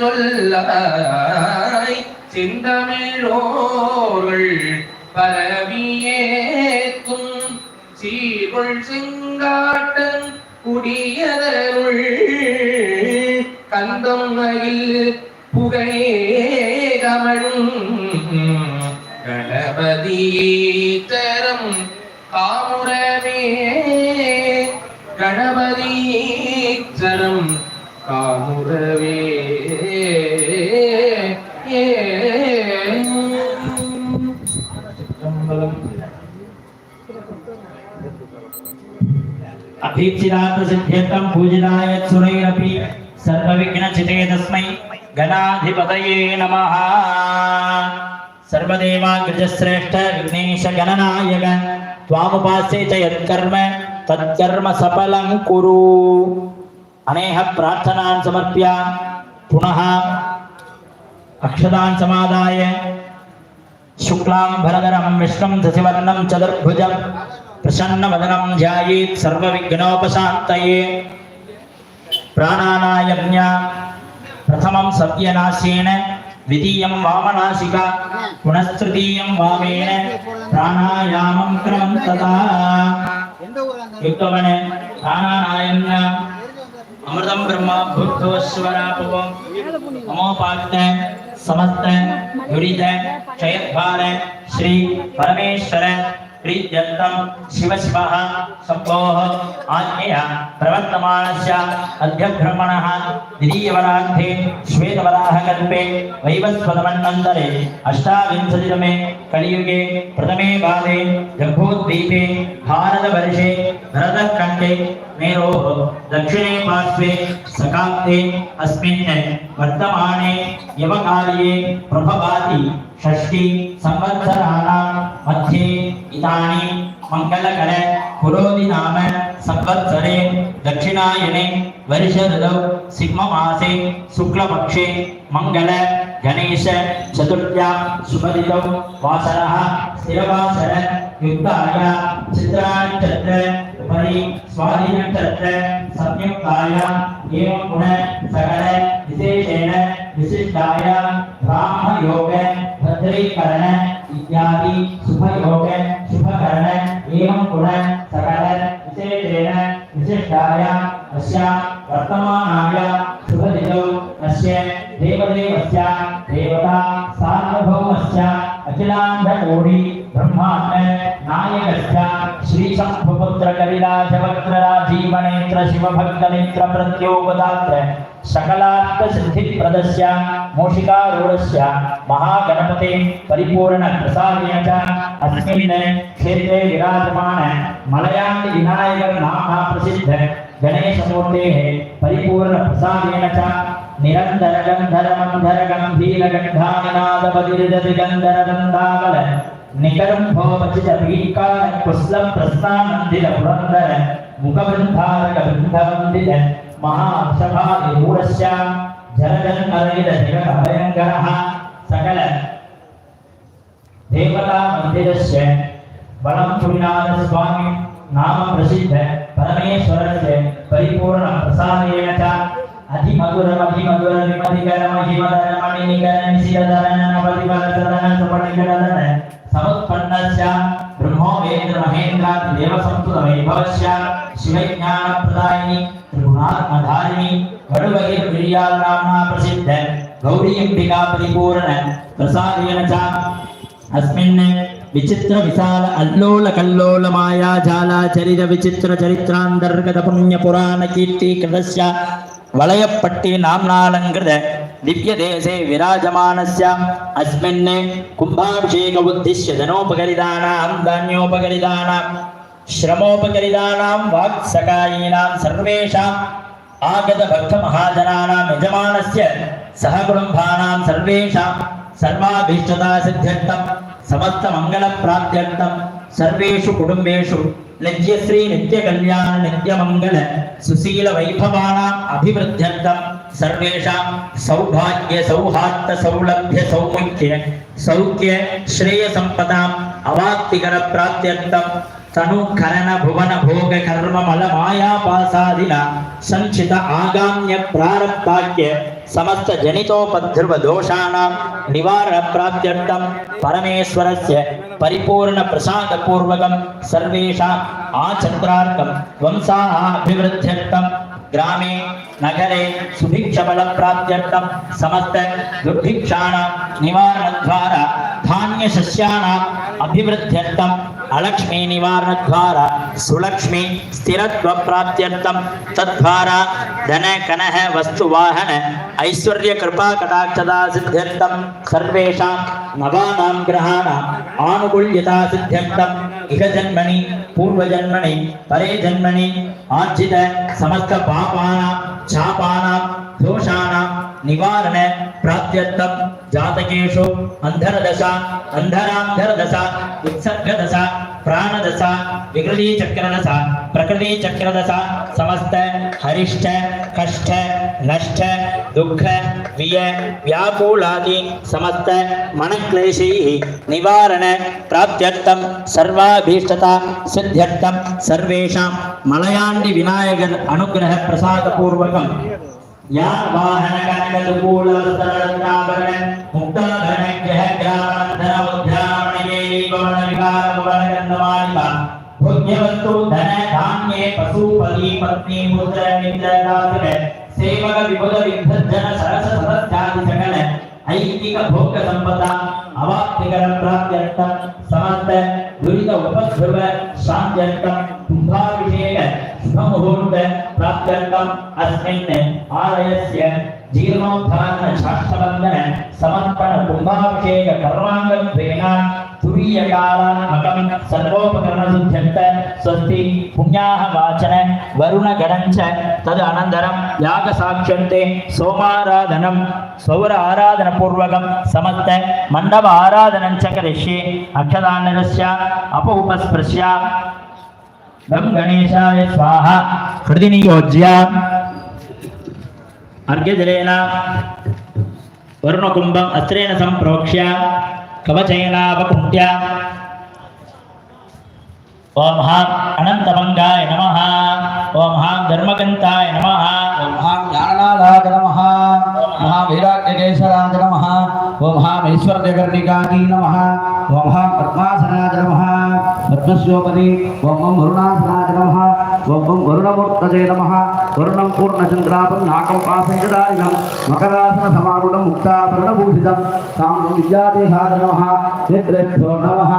சொல்லாய் சிந்தமிழோர்கள் பரவியேக்கும் சீர்கொள் செங்காட்டன் குடியதருள் கந்தம் மயில் புகழே கமழும். கணபதி தரம் காமுரமே अभीप्सिदात्मसिद्ध्यर्थं पूजिताय सुरैरपि सर्वविघ्नचिते तस्मै गणाधिपतये नमः। सर्वदेवाग्रजश्रेष्ठ विघ्नेश गणनायक त्वामुपास्ये च यत्कर्म, तत्कर्म सफलं कुरु। अनेह समर्प्य पुनः समादाय शुक्लां भरधरं विष्णुं शशिवर्णं चतुर्भुजं प्रसन्नवदनं ध्यायेत् सर्वविघ्नोपशान्तये प्राणानायम्य प्रथमं सव्यनाशेन द्वितीयं वामनाशिका पुनस्तृतीयं वामेन प्राणायामं क्रमं तथा युक्तवने प्राणानायम्य अमृतं ब्रह्म भूर्भुवस्वरापवं नमोपाक्त समस्त दुरित क्षयद्वार श्री परमेश्वर प्रीत्यर्थं शिव शिवः शम्भोः आज्ञया प्रवर्तमानस्य अध्यभ्रमणः द्वितीयवरान्ते श्वेतवराहकल्पे वैवस्वतमन्वन्तरे अष्टाविंशतितमे कलियुगे प्रथमे पादे जम्बूद्वीपे भारतवर्षे भरतखण्डे मेरोः दक्षिणे पार्श्वे सकाब्दे अस्मिन् वर्तमाने यवकार्ये प्रभवाति षष्टि संवत्सराणां मध्ये इदानीं मङ्गलकर पुरोधि नाम संवत्सरे दक्षिणायने वर्ष ऋतौ सिंहमासे शुक्लपक्षे मङ्गल गणेश चतुर्थ्या शुभदितौ वासरः स्थिरवासर युक्ताय चित्रानक्षत्र उपरि स्वाधीनक्षत्र संयुक्ताय एवं पुनः सकल विशेषेण विशिष्टाय ब्राह्मयोग भद्रीकरण इत्यादि शुभयोग शुभकरण एवं पुनः सकल विशेषेण विशिष्टाय ब्रूहि ब्रह्माण्ड नायकस्य श्रीशम्भुपुत्र कविराजवक्त्र राजीवनेत्र शिवभक्तनेत्र प्रत्योगदात्र सकलार्थसिद्धिप्रदस्य मूषिकारूढस्य महागणपते परिपूर्णप्रसादेन च अस्मिन् क्षेत्रे विराजमान मलयाळिविनायकनाम्ना प्रसिद्ध गणेशमूर्तेः परिपूर्णप्रसादेन च निरन्तरगन्धरमन्धरगम्भीरगन्धानिनादपतिर्जति गन्धरगन्धाकल నికరం భవమచిత పీఠకార కుశలం ప్రశ్నానందిత పురందర ముఖబంధారక బృందవందిత మహాక్షభాది మూఢశ్య జలజన్మరగిత జగత భయంకర సకల దేవతా మందిరస్య వనం పురినాథ స్వామి నామ ప్రసిద్ధ పరమేశ్వరస్య పరిపూర్ణ ప్రసాదేన చ परमेश्वरस्य परिपूर्ण प्रसादेन च अधिमधुरम अधिमधुर विमधिकर महिमधर मणिनिकर निशिरधरन नवदिवल सदन सुपणिकरधन समुत्पन्नस्य ब्रह्मोवेन्द्र महेन्द्रादि देवसंस्तुत वैभवस्य शिवज्ञानप्रदायिनि त्रिगुणात्मधारिणि वडुवगिर्विर्याल नाम्ना प्रसिद्ध गौरीम्बिका परिपूर्ण प्रसादेन च अस्मिन् विचित्र विशाल अल्लोल कल्लोल माया जाला चरित विचित्र चरित्रान्तर्गत पुण्य पुराण कीर्ति कृतस्य वलयपट्टि नाम्नालङ्कृत दिव्यदेशे विराजमानस्य अस्मिन् कुम्भाभिषेक उद्दिश्य धनोपकरितानां धान्योपकरितानां श्रमोपकरितानां वाक्सकायीनां सर्वेषाम् आगत भक्तमहाजनानां यजमानस्य सहकुटुम्बानां सर्वेषां सर्वाभीष्टता सिद्ध्यर्थं समस्तमङ्गलप्राप्त्यर्थं சர்வேஷு குடும்பேஷு. நித்யஸ்ரீ நித்ய கல்யாண நித்ய மங்கள சுசீல வைபவானாம் அபிவிருத்தியர்த்தம் சர்வேஷாம் சௌபாகிய சௌஹாத்த சௌலபிய சௌமுக்கிய சௌக்கிய ஸ்ரேய சம்பதாம் அவாத்திகர பிராப்தியர்த்தம் தனு கரண புவன போக கர்ம மல மாயா பாசாதினா சஞ்சித ஆகாமிய பிராரப்தாக்கிய சமஸ்த ஜனிதோபத்ருவ தோஷானாம் நிவாரண பிராப்தியர்த்தம் பரமேஸ்வரஸ்ய பரிபூர்ண பிரசாத பூர்வகம் சர்வேஷாம் ஆச்சந்திரார்க்கம் வம்சாபிவிருத்தியர்த்தம் గ్రామే నగరే సుభిక్షబల ప్రాప్త్యర్థం సమస్త దుర్భిక్షాణ నివారణ ద్వారా ధాన్య సస్యాణ అభివృద్ధ్యర్థం అలక్ష్మీ నివారణ ద్వారా సులక్ష్మి స్థిరత్వ ప్రాప్త్యర్థం తద్వారా ధన కనహ వస్తు వాహన ఐశ్వర్య కృపా కటాక్షదా సిద్ధ్యర్థం సర్వేషాం నవానాం గ్రహాణ ఆనుకూల్యతా సిద్ధ్యర్థం ఇహ జన్మని பூர்வ ஜன்மனை பரே ஜன்மனி ஆர்ஜித சமஸ்த பாபானாம் சாபானாம் தோஷானாம் நிவாரண பிராப்தியர்த்தம் ஜாதகேஷு அந்தரதசா அந்தராந்தரதசா உத்சர்கதசா பிராணதசா விகிருதி சக்கரதசா பிரகிருதி சக்கரதசா சமஸ்த ஹரிஷ்ட கஷ்ட नष्ट, दुख, विय, व्याकुलादि, समस्त मनक्लेशैः निवारण प्राप्त्यर्थं सर्वाभीष्टता सिद्ध्यर्थं सर्वेषां मलयाण्डि विनायकन् अनुग्रहप्रसादपूर्वकं। या वाहनकनकदुकूलवस्त्ररत्नाभरण मुक्ताभरणग्रहग्रामणधरावध्यामणये भोग्यवस्तु धन पत्नी पुत्र मित्र ಸೇವಕ ವಿಪದ ವಿಂಧಜ್ಜನ ಸರಸ ಸದಸ್ಯಾದಿ ಸಕಲ ಐತಿಕ ಭೋಗ ಸಂಪದ ಅವಾಪ್ತಿಕರ ಪ್ರಾಪ್ತ್ಯರ್ಥ ಸಮಸ್ತ ದುರಿತ ಉಪಧ್ರುವ ಶಾಂತ್ಯರ್ಥ ಕುಂಭಾಭಿಷೇಕ ಶುಭ ಮುಹೂರ್ತ ಪ್ರಾಪ್ತ್ಯರ್ಥ ಅಸ್ಮಿನ್ ಆಲಯಸ್ಯ ಜೀರ್ಣೋದ್ಧಾರಣ ಶಾಸ್ತ್ರಬಂಧನ ಸಮರ್ಪಣ ಕುಂಭಾಭಿಷೇಕ ಕರ್ಮಾಂಗತ್ವೇನ शास्त्रबन्धन समर्पण कुम्भाभिषेक कर्माङ्गत्वेन तुरीयकालात्मकं सर्वोपकरणसिद्ध्यन्त स्वस्ति पुण्याः वाचन वरुणगणञ्च तद् अनन्तरं यागसाक्ष्यन्ते सोमाराधनं सौर आराधनपूर्वकं समस्त मण्डप आराधनं च करिष्ये अक्षदानरस्य अपौपस्पृश्य गं गणेशाय स्वाहा हृदि नियोज्य अर्घ्यजलेन वरुणकुम्भम् अस्त्रेण सम्प्रोक्ष्य कवचैलावकुण्ट्या ओम हाँ नम नमः। ओम हाँ धर्मकंताय नमः। ओम हाँ ज्ञाननाथाय नमः। ओम हाँ वीराग्रकेशराय नमः। ओम हाँ ईश्वरदेवर्णिकाय नमः। ओम हाँ पद्मासनाय नमः। పద్మశ్యోపది ఓం వరుణాసనాయ నమ ఓం వరుణమూర్తజయ నమ వరుణం పూర్ణచంద్రాపం నాకం పాసంగదాయినం మకరాసన సమారుణం ముక్తాభరణభూషితం సాంగం విద్యాదేహాయ నమ చిత్రేభ్యో నమ.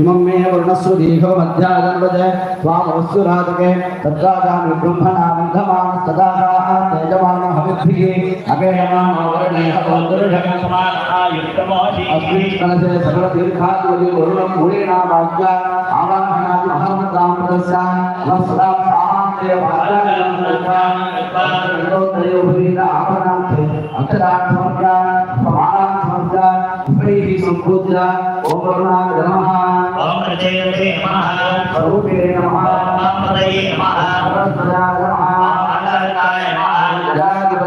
ఇమం మే వరుణస్సు దీర్ఘో మధ్యాగన్వజ త్వామవస్సు రాజకే తద్రాజామి బ్రహ్మణానందమాన సదాగా తేజమాన. ಬುದ್ಧಿಗೆ ಅಗಯಮ ಅವರನೇಹ ಬಂಧುರುಷಗ ಸಮಾನಯುಕ್ತಮೋಷಿ ಅಸ್ಮಿನ್ ಕಣಸೆ ಸರ್ವ ದೀರ್ಘಾತ್ಮಜಿ ವರುಣಂ ಗುಳಿನ ವಾಕ್ಯ ಆವಾಹನಾದಿ ಮಹಾಮತಾಂ ಪ್ರದಸ್ಯ ವಸ್ತಾ ಸಾಮಾನ್ಯ ಭಾರತಂ त्रयोभिः आपणार्थे अक्षरार्थमर्गा समानार्थमर्गा उपैः सम्पूज्य ॐ करुणाय नमः ॐ रचयते नमः स्वरूपिणे नमः नमः नमः नमः नमः नमः नमः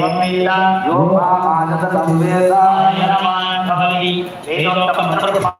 योगमानसंवेदायनमानभवति वेदोक्तमन्त्रप्रभा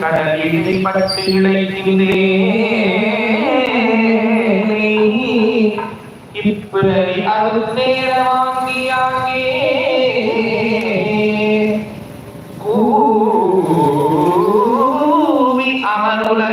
கடலில் பட்டிழைக்கின்றே இப்படி அது நேர